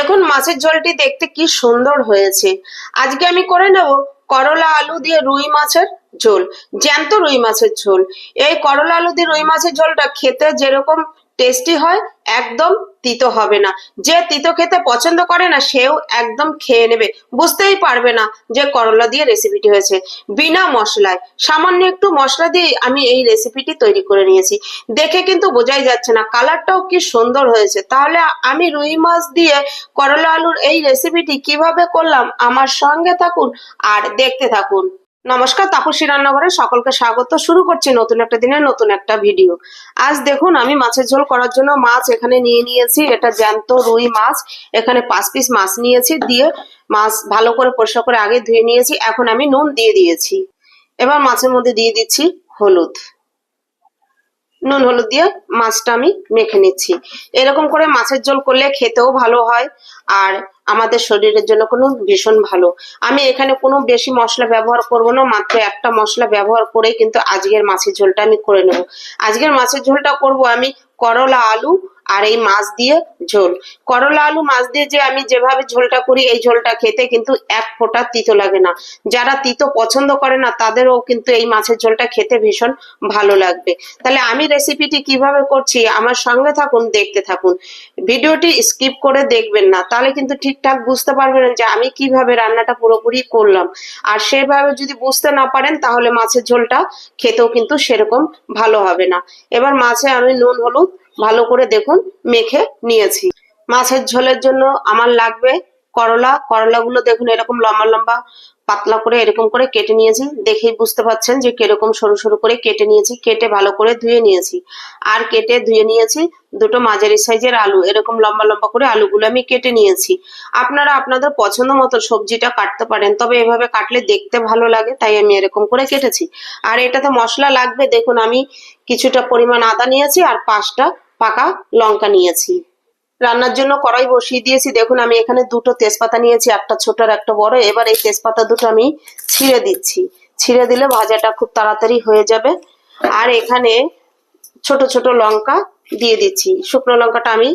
দেখুন, মাছের ঝোলটি দেখতে কি সুন্দর হয়েছে। আজকে আমি করে নেব করলা আলু দিয়ে রুই মাছের ঝোল, জ্যান্ত রুই মাছের ঝোল। এই করলা আলু দিয়ে রুই মাছের ঝোলটা খেতে যেরকম টেস্টি হয়, একদম তিতো হবে না। যে তিতো খেতে পছন্দ করে না, সেও একদম খেয়ে নেবে। বুঝতেই পারবে না যে করলা দিয়ে রেসিপিটি হয়েছে। বিনা মশলায়, সামান্য একটু মশলা দিয়ে আমি এই রেসিপিটি তৈরি করে নিয়েছি। দেখে কিন্তু বোঝাই যাচ্ছে না কালারটাও কি সুন্দর হয়েছে। তাহলে আমি রুই মাছ দিয়ে করলা আলুর এই রেসিপিটি কীভাবে করলাম? আমার সঙ্গে থাকুন আর দেখতে থাকুন। নমস্কার, তাপসী রান্নাঘরে সকলকে স্বাগত। শুরু করছি নতুন একটা দিনের নতুন একটা ভিডিও। আজ দেখুন, আমি মাছের ঝোল করার জন্য মাছ এখানে নিয়ে নিয়েছি। এটা জ্যান্ত রুই মাছ। এখানে পাঁচ পিস মাছ নিয়েছি দিয়ে মাছ ভালো করে পরিষ্কার করে আগে ধুয়ে নিয়েছি। এখন আমি নুন দিয়ে দিয়েছি। এবার মাছের মধ্যে দিয়ে দিচ্ছি হলুদ। নুন হলুদ দিয়ে মাছটা আমি মেখে নিচ্ছি। এরকম করে মাছের ঝোল করলে খেতেও ভালো হয়। আর আমাদের শরীরের জন্য কোনো ভীষণ ভালো। আমি এখানে কোনো বেশি মশলা ব্যবহার করব না, মাত্র একটা মশলা ব্যবহার করেই কিন্তু আজকের মাছের ঝোলটা আমি করে নেব। আজকের মাছের ঝোলটা করব আমি করলা আলু আর এই মাছ দিয়ে ঝোল। করলা আলু মাছ দিয়ে যে আমি যেভাবে ঝোলটা করি, এই ঝোলটা খেতে কিন্তু এক ফোঁটা তিতো লাগে না। যারা তিতো পছন্দ করে না, তাদেরও কিন্তু এই মাছের ঝোলটা খেতে ভীষণ ভালো লাগবে। তাহলে আমি রেসিপিটি কীভাবে করছি, আমার সঙ্গে থাকুন, দেখতে থাকুন। ভিডিওটি স্কিপ করে দেখবেন না, তাহলে কিন্তু ঠিকঠাক বুঝতে পারবেন যে আমি কীভাবে রান্নাটা পুরোপুরি করলাম। আর সেভাবে যদি বুঝতে না পারেন, তাহলে মাছের ঝোলটা খেতেও কিন্তু সেরকম ভালো হবে না। এবার মাছে আমি নুন, হলুদ ভালো করে দেখুন মেখে নিয়েছি। মাছের ঝোলের জন্য আমার লাগবে করলা, করলাগুলো দেখুন এরকম লম্বা লম্বা পাতলা করে এরকম করে কেটে নিয়েছি। দেখেই বুঝতে পারছেন যে কীরকম সরু সরু করে কেটে নিয়েছি, কেটে ভালো করে ধুয়ে নিয়েছি। আর কেটে ধুয়ে নিয়েছি দুটো মাঝারি সাইজের আলু, এরকম লম্বা লম্বা করে আলুগুলো আমি কেটে নিয়েছি। আপনারা আপনাদের পছন্দ মতো সবজিটা কাটতে পারেন, তবে এভাবে কাটলে দেখতে ভালো লাগে, তাই আমি এরকম করে কেটেছি। আর এটাতে মশলা লাগবে, দেখুন আমি কিছুটা পরিমাণ আদা নিয়েছি আর পাঁচটা পাকা লঙ্কা নিয়েছি। রান্নার জন্য কড়াই বসিয়ে দিয়েছি। দেখুন, আমি এখানে দুটো তেজপাতা নিয়েছি, একটা ছোট আর একটা বড়। এবার এই তেজপাতা দুটো আমি ছিঁড়ে দিচ্ছি। ছিঁড়ে দিলে ভাজাটা খুব তাড়াতাড়ি হয়ে যাবে। আর এখানে ছোট ছোট লঙ্কা দিয়ে দিচ্ছি। শুকনো লঙ্কাটা আমি,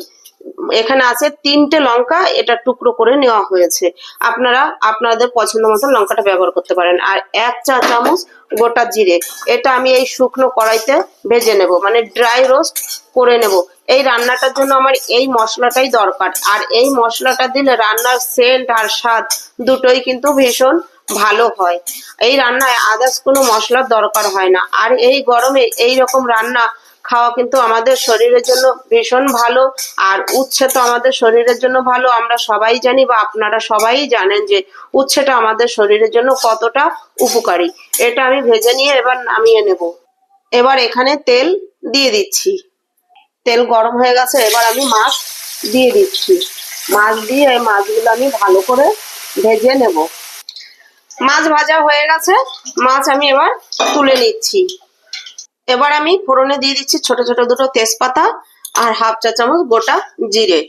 এখানে আছে তিনটে লঙ্কা, এটা টুকরো করে নেওয়া হয়েছে। আপনারা, আপনাদের পছন্দ মতো লঙ্কাটা ব্যবহার করতে পারেন। আর এক চা চামচ গোটা জিরে। এটা আমি এই শুকনো কড়াইতে ভেজে নেব মানে ড্রাই রোস্ট করে নেব। এই রান্নাটার জন্য আমার এই মশলাটাই দরকার। আর এই মশলাটা দিলে রান্নার সেন্ট আর স্বাদ দুটোই কিন্তু ভীষণ ভালো হয়। এই রান্নায় আদার্স কোনো মশলার দরকার হয় না। আর এই গরমে এই রকম রান্না খাওয়া কিন্তু আমাদের শরীরের জন্য ভীষণ ভালো। আর উচ্ছে তো আমাদের শরীরের জন্য ভালো। আমরা সবাই জানি বা আপনারা সবাই জানেন যে উচ্ছেটা আমাদের শরীরের জন্য কতটা উপকারী। এটা আমি ভেজে নিয়ে এবার নামিয়ে নেব। এবার এখানে তেল দিয়ে দিচ্ছি। তেল গরম হয়ে গেছে, এবার আমি মাছ দিয়ে দিচ্ছি। মাছ দিয়ে এই মাছগুলো আমি ভালো করে ভেজে নেব। মাছ ভাজা হয়ে গেছে, মাছ আমি এবার তুলে নিচ্ছি। এবার আমি ফোড়নে দিয়ে দিচ্ছি ছোট ছোট দুটো তেজপাতা আর হাফ চা চামচ গোটা জিরে।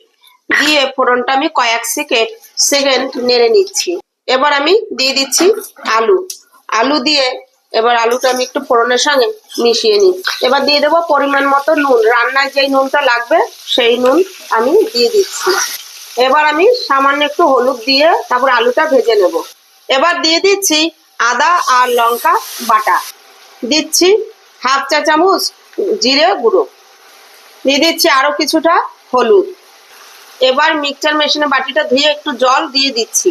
দিয়ে ফোড়নটা আমি কয়েক সেকেন্ড সেকেন্ড নেড়ে নিচ্ছি। এবার আমি দিয়ে দিচ্ছি আলু। আলু দিয়ে এবার আলুটা আমি একটু ফোড়নের সঙ্গে মিশিয়ে নিই। এবার দিয়ে দেবো পরিমাণ মতো নুন। রান্নায় যেই নুনটা লাগবে, সেই নুন আমি দিয়ে দিচ্ছি। এবার আমি সামান্য একটু হলুদ দিয়ে তারপর আলুটা ভেজে নেব। এবার দিয়ে দিচ্ছি আদা আর লঙ্কা বাটা। দিচ্ছি হাফ চা চামচ জিরে গুঁড়ো। দিয়ে দিচ্ছি আরও কিছুটা হলুদ। এবার মিক্সচার মেশিনে বাটিটা ধুয়ে একটু জল দিয়ে দিচ্ছি।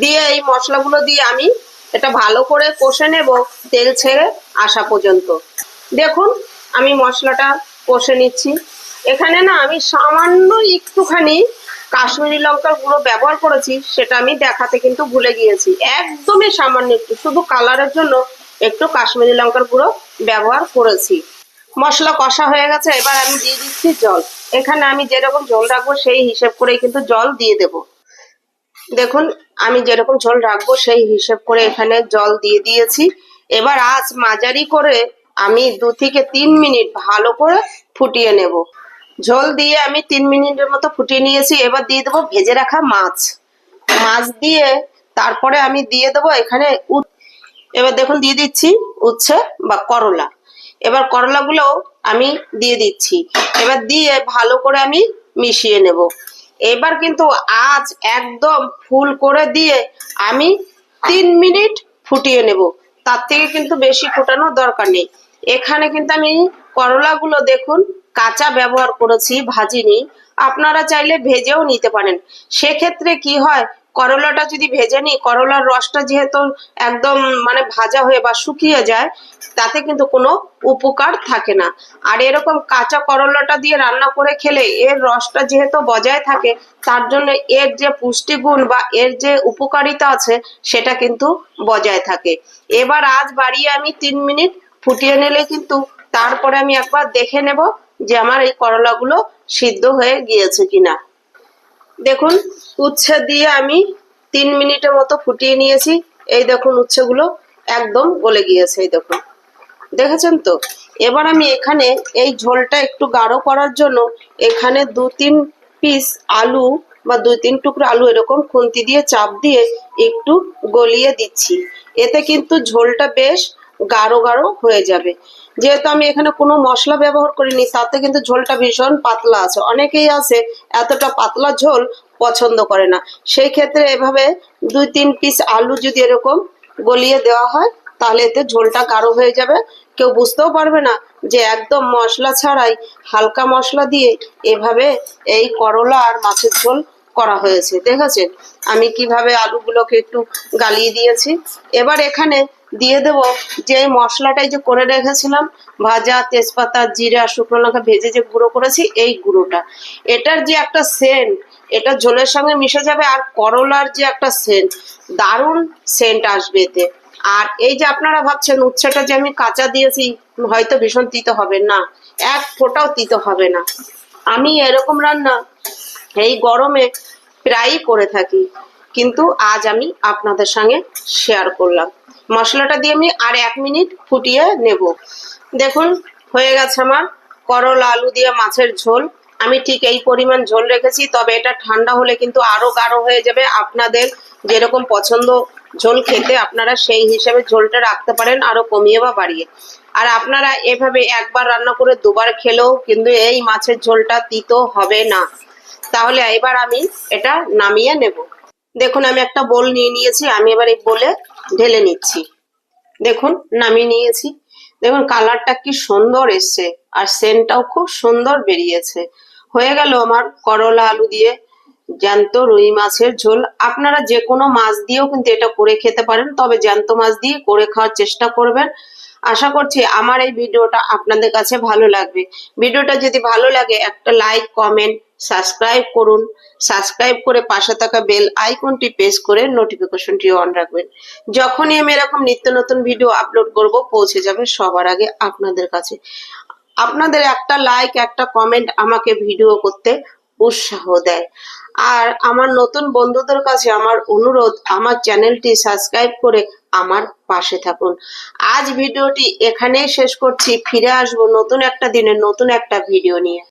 দিয়ে এই মশলাগুলো দিয়ে আমি এটা ভালো করে কষে নেব তেল ছেড়ে আসা পর্যন্ত। দেখুন, আমি মশলাটা কষে নিচ্ছি। এখানে না আমি সামান্য একটুখানি কাশ্মীরি লঙ্কার গুঁড়ো ব্যবহার করেছি, সেটা আমি দেখাতে কিন্তু ভুলে গিয়েছি। একদমই সামান্য একটু, শুধু কালারের জন্য একটু কাশ্মীরি লঙ্কার গুঁড়ো ব্যবহার করেছি। মশলা কষা হয়ে গেছে, এবার আমি দিয়ে দিচ্ছি জল। এখানে আমি যেরকম জল রাখব সেই হিসেব করেই কিন্তু জল দিয়ে দেব। দেখুন, আমি যেরকম ঝোল রাখব সেই হিসেব করে এখানে জল দিয়ে দিয়েছি। এবার আজ মাঝারি করে আমি দু থেকে তিন মিনিট ভালো করে ফুটিয়ে নেব। ঝোল দিয়ে আমি তিন মিনিটের মতো ফুটিয়ে নিয়েছি। এবার দিয়ে দেবো ভেজে রাখা মাছ। মাছ দিয়ে তারপরে আমি দিয়ে দেবো এখানে এবার দেখুন, দিয়ে দিচ্ছি উচ্ছে বা করলা। এবার করলাগুলো আমি দিয়ে দিচ্ছি। এবার দিয়ে ভালো করে আমি মিশিয়ে নেব। এবার কিন্তু আজ একদম ফুল করে দিয়ে আমি তিন মিনিট ফুটিয়ে নেব। তার থেকে কিন্তু বেশি ফুটানোর দরকার নেই। এখানে কিন্তু আমি করলাগুলো দেখুন, কাঁচা ব্যবহার করেছি, ভাজিনি। আপনারা চাইলে ভেজেও নিতে পারেন। সেক্ষেত্রে কি হয় করলাটা যদি ভেজে নিই, করলার রসটা যেহেতু একদম মানে ভাজা হয়ে বা শুকিয়ে যায়, তাতে কিন্তু কোনো উপকার থাকে না। আর এরকম কাঁচা করলাটা দিয়ে রান্না করে খেলে এর রসটা যেহেতু বজায় থাকে, তার জন্য এর যে পুষ্টিগুণ বা এর যে উপকারিতা আছে, সেটা কিন্তু বজায় থাকে। এবার আজ বাড়িয়ে আমি তিন মিনিট ফুটিয়ে নিলে কিন্তু তারপরে আমি একবার দেখে নেব যে আমার এই করলাগুলো সিদ্ধ হয়ে গিয়েছে কিনা। দেখুন, উচ্ছে দিয়ে আমি তিন মিনিটের মতো ফুটিয়ে নিয়েছি। এই দেখুন, উচ্ছেগুলো একদম গলে গিয়েছে, এই দেখুন। দেখেছেন তো? এবার আমি এখানে এই ঝোলটা একটু গাঢ় করার জন্য এখানে দু তিন পিস আলু বা দুই তিন টুকরো আলু এরকম খুন্তি দিয়ে চাপ দিয়ে একটু গলিয়ে দিচ্ছি। এতে কিন্তু ঝোলটা বেশ গাঢ় গাঢ় হয়ে যাবে। যেহেতু আমি এখানে কোনো মশলা ব্যবহার করিনি তাতে কিন্তু ঝোলটা ভীষণ পাতলা আছে। অনেকেই আছে এতটা পাতলা ঝোল পছন্দ করে না। সেই ক্ষেত্রে এভাবে দুই তিন পিস আলু যদি এরকম গলিয়ে দেওয়া হয়, তাহলে এতে ঝোলটা গাঢ় হয়ে যাবে। কেউ বুঝতেও পারবে না যে একদম মশলা ছাড়াই হালকা মশলা দিয়ে এভাবে এই করলা আর মাছের ঝোল করা হয়েছে। দেখেছেন? আমি কীভাবে আলুগুলোকে একটু গালিয়ে দিয়েছি। এবার এখানে দিয়ে দেব। যে মশলাটাই যে করে রেখেছিলাম, ভাজা, তেজপাতা, জিরা, শুকনো লঙ্কা ভেজে যে গুঁড়ো করেছি, এই গুঁড়োটা। এটার যে একটা সেন্ট এটা ঝোলের সঙ্গে মিশে যাবে আর করলার যে একটা সেন্ট দারুণ সেন্ট আসবে এতে। আর এই যে আপনারা ভাবছেন, উচ্ছেটা যে আমি কাঁচা দিয়েছি, হয়তো ভীষণ তিতো হবে না, এক ফোঁটাও তিতো হবে না। আমি এরকম রান্না এই গরমে প্রায়ই করে থাকি, কিন্তু আজ আমি আপনাদের সঙ্গে শেয়ার করলাম। মশলাটা দিয়ে আমি আর এক মিনিট ফুটিয়ে নেব। দেখুন, হয়ে গেছে আমার করলা, আলু দিয়ে মাছের ঝোল। আমি ঠিক এই পরিমাণ ঝোল রেখেছি, তবে এটা ঠান্ডা হলে কিন্তু আরও গাঢ় হয়ে যাবে। আপনাদের যেরকম পছন্দ ঝোল খেতে, আপনারা সেই হিসেবে ঝোলটা রাখতে পারেন, আরও কমিয়ে বা বাড়িয়ে। আর আপনারা এভাবে একবার রান্না করে দুবার খেলেও কিন্তু এই মাছের ঝোলটা তিতো হবে না। তাহলে এবার আমি এটা নামিয়ে নেব। দেখুন, আমি একটা বোল নিয়ে নিয়েছি, আমি এবার এই বোলে ঢেলে নিচ্ছি। দেখুন, নামিয়ে নিয়েছি। দেখুন, কালারটা কি সুন্দর এসছে আর সেন্টটাও খুব সুন্দর বেরিয়েছে। হয়ে গেল আমার করলা আলু দিয়ে জ্যান্ত রুই মাছের ঝোল। আপনারা যে কোনো মাছ দিয়েও কিন্তু এটা করে খেতে পারেন, তবে জ্যান্ত মাছ দিয়ে করে খাওয়ার চেষ্টা করবেন। আশা করছি আমার এই ভিডিওটা আপনাদের কাছে ভালো লাগবে। ভিডিওটা যদি ভালো লাগে, একটা লাইক কমেন্ট সাবস্ক্রাইব করুন। সাবস্ক্রাইব করে পাশে থাকা বেল আইকনটি প্রেস করে নোটিফিকেশনটি অন রাখবেন। যখনই আমি এরকম নিত্য নতুন ভিডিও আপলোড করব, পৌঁছে যাবে সবার আগে আপনাদের কাছে। আপনাদের একটা লাইক একটা কমেন্ট আমাকে ভিডিও করতে উৎসাহ দেয়। আর আমার নতুন বন্ধুদের কাছে আমার অনুরোধ, আমার চ্যানেলটি সাবস্ক্রাইব করে আমার পাশে থাকুন। আজ ভিডিওটি এখানেই শেষ করছি। ফিরে আসব নতুন একটা দিনে, নতুন একটা ভিডিও নিয়ে।